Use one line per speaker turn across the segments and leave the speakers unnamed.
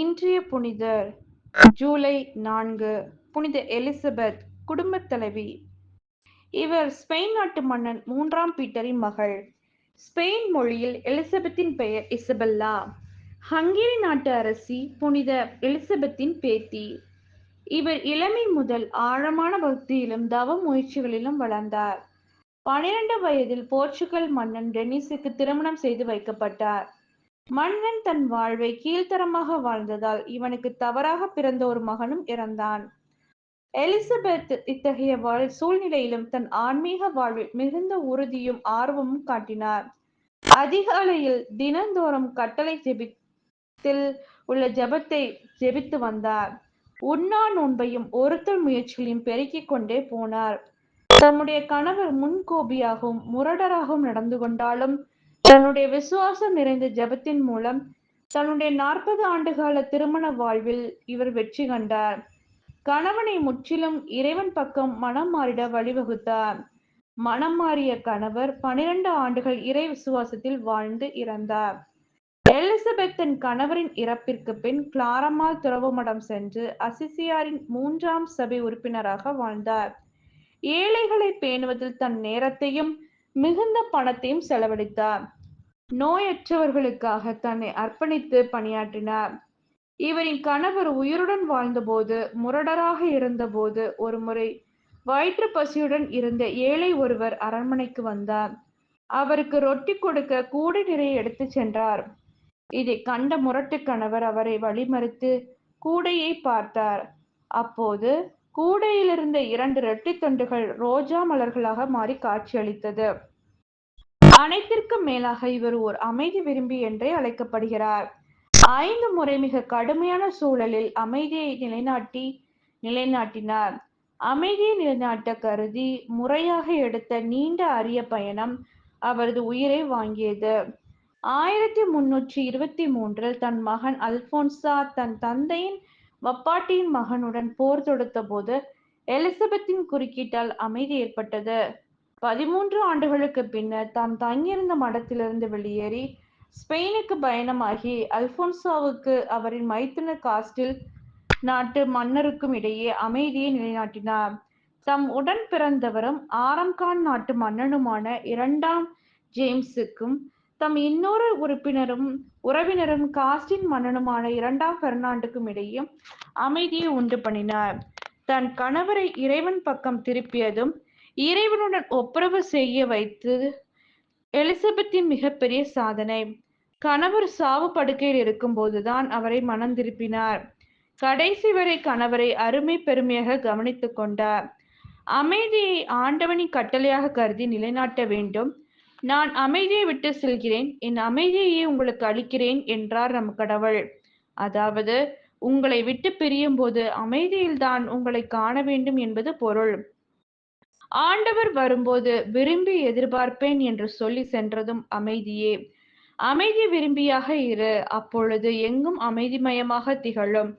இன்றைய புனிதர் ஜூலை நான்கு புனித எலிசபெத் குடும்பத் தலைவி. இவர் ஸ்பெயின் நாட்டு மன்னன் மூன்றாம் பீட்டரின் மகள். ஸ்பெயின் மொழியில் எலிசபெத்தின் பெயர் இசபெல்லா. ஹங்கேரி நாட்டு அரசி புனித எலிசபெத்தின் பேத்தி. இவர் இளமை முதல் ஆழமான பக்தியிலும் தவ முயற்சிகளிலும் வளர்ந்தார். பனிரெண்டு வயதில் போர்ச்சுகல் மன்னன் டெனிஸுக்கு திருமணம் செய்து வைக்கப்பட்டார். மன்னன் தன் வாழ்வை கீழ்த்தரமாக வாழ்ந்ததால் இவனுக்கு தவறாக பிறந்த ஒரு மகனும் இறந்தான். எலிசபெத் இத்தகைய வாழ் சூழ்நிலையிலும் தன் ஆன்மீக வாழ்வில் மிகுந்த உறுதியும் ஆர்வமும் காட்டினார். அதிகாலையில் தினந்தோறும் கட்டளை ஜெபித்தில் உள்ள ஜெபத்தை ஜெபித்து வந்தார். உண்ணா நோன்பையும் ஒருத்தல் முயற்சிகளையும் பெருக்கிக் கொண்டே போனார். தன்னுடைய கணவர் முன்கோபியாகவும் முரடராகவும் நடந்து கொண்டாலும் தன்னுடைய விசுவாசம் நிறைந்த ஜெபத்தின் மூலம் தன்னுடைய நாற்பது ஆண்டுகால திருமண வாழ்வில் இவர் வெற்றி கண்டார். கணவனை முற்றிலும் இறைவன் பக்கம் மனம் மாறிட வழிவகுத்தார். மனம் மாறிய கணவர் பனிரெண்டு ஆண்டுகள் இறை விசுவாசத்தில் வாழ்ந்து இறந்தார். எலிசபெத் தன் கணவரின் இறப்பிற்கு பின் கிளாரமால் துறவு மடம் சென்று அசிசியாரின் மூன்றாம் சபை உறுப்பினராக வாழ்ந்தார். ஏழைகளை பேணுவதில் தன் நேரத்தையும் மிகுந்த பணத்தையும் செலவழித்தார். நோயற்றவர்களுக்காக தன்னை அர்ப்பணித்து பணியாற்றினார். இவரின் கணவர் உயிருடன் வாழ்ந்தபோது முரடராக இருந்தபோது ஒருமுறை வயிற்று பசியுடன் இருந்த ஏழை ஒருவர் அரண்மனைக்கு வந்தார். அவருக்கு ரொட்டி கொடுக்க கூடை நிறைய எடுத்து சென்றார். இதை கண்ட முரட்டு கணவர் அவரை வழிமறித்து கூடையை பார்த்தார். அப்போது கூடையிலிருந்த இரண்டு ரொட்டி தொண்டுகள் ரோஜா மலர்களாக மாறி காட்சியளித்தது. அனைத்திற்கும் மேலாக இவர் ஒரு அமைதி விரும்பி என்றே அழைக்கப்படுகிறார். ஐந்து முறை மிக கடுமையான சூழலில் அமைதியை நிலைநாட்டி நிலைநாட்டினார். அமைதியை நிலைநாட்ட கருதி முறையாக எடுத்த நீண்ட அரிய பயணம் அவரது உயிரை வாங்கியது. ஆயிரத்தி முன்னூற்றி இருபத்தி மூன்றில் தன் மகன் அல்போன்சா தன் தந்தையின் வப்பாட்டியின் மகனுடன் போர் தொடுத்த போது எலிசபெத்தின் குறுக்கீட்டால் அமைதி ஏற்பட்டது. பதிமூன்று ஆண்டுகளுக்கு பின்னர் தாம் தங்கியிருந்த மடத்திலிருந்து வெளியேறி ஸ்பெயினுக்கு பயணமாகி அல்போன்சோவுக்கு அவரின் மைத்துனர் காஸ்டில் நாட்டு மன்னருக்கும் இடையே அமைதியை நிலைநாட்டினார். தம் உடன் பிறந்தவரும் ஆரம்கான் நாட்டு மன்னனுமான இரண்டாம் ஜேம்ஸுக்கும் தம் இன்னொரு உறுப்பினரும் உறவினரும் காஸ்டின் மன்னனுமான இரண்டாம் பெர்னாண்டுக்கும் இடையே அமைதியை உண்டு பண்ணினார். தன் கணவரை இறைவன் பக்கம் திருப்பியதும் இறைவனுடன் ஒப்புரவு செய்ய வைத்து எலிசபெத்தின் மிகப்பெரிய சாதனை. கணவர் சாவு படுக்கையில் இருக்கும் போதுதான் அவரை மனம் திருப்பினார். கடைசி வரை கணவரை அருமை பெருமையாக கவனித்து கொண்டார். அமைதியை ஆண்டவனின் கட்டளையாக கருதி நிலைநாட்ட வேண்டும். நான் அமைதியை விட்டு செல்கிறேன். என் அமைதியையே உங்களுக்கு அளிக்கிறேன் என்றார் நம் கடவுள். அதாவது உங்களை விட்டு பிரியும் போது அமைதியில்தான் உங்களை காண வேண்டும் என்பது பொருள். ஆண்டவர் வரும்போது விரும்பி எதிர்பார்ப்பேன் என்று சொல்லி சென்றதும் அமைதியே. அமைதி விரும்பியாக இரு அப்பொழுது எங்கும் அமைதிமயமாக திகழும்.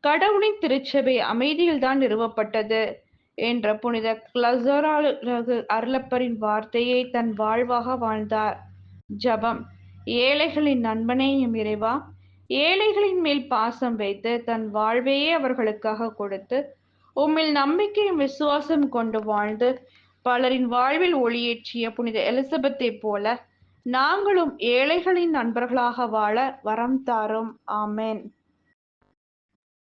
கடவுளின் திருச்சபை அமைதியில்தான் நிறுவப்பட்டது என்ற புனித கிளசராலு அருளப்பரின் வார்த்தையை தன் வாழ்வாக வாழ்ந்தார். ஜபம். ஏழைகளின் நண்பனே இறைவா ஏழைகளின் மேல் பாசம் வைத்து தன் வாழ்வையே அவர்களுக்காக கொடுத்து உம்மில் நம்பிக்கையும் விசுவாசம் கொண்டு வாழ்ந்து பலரின் வாழ்வில் ஒளியேற்றிய புனித எலிசபெத்தை போல நாங்களும் ஏழைகளின் நண்பர்களாக வாழ வரம் தாரும். ஆமேன்.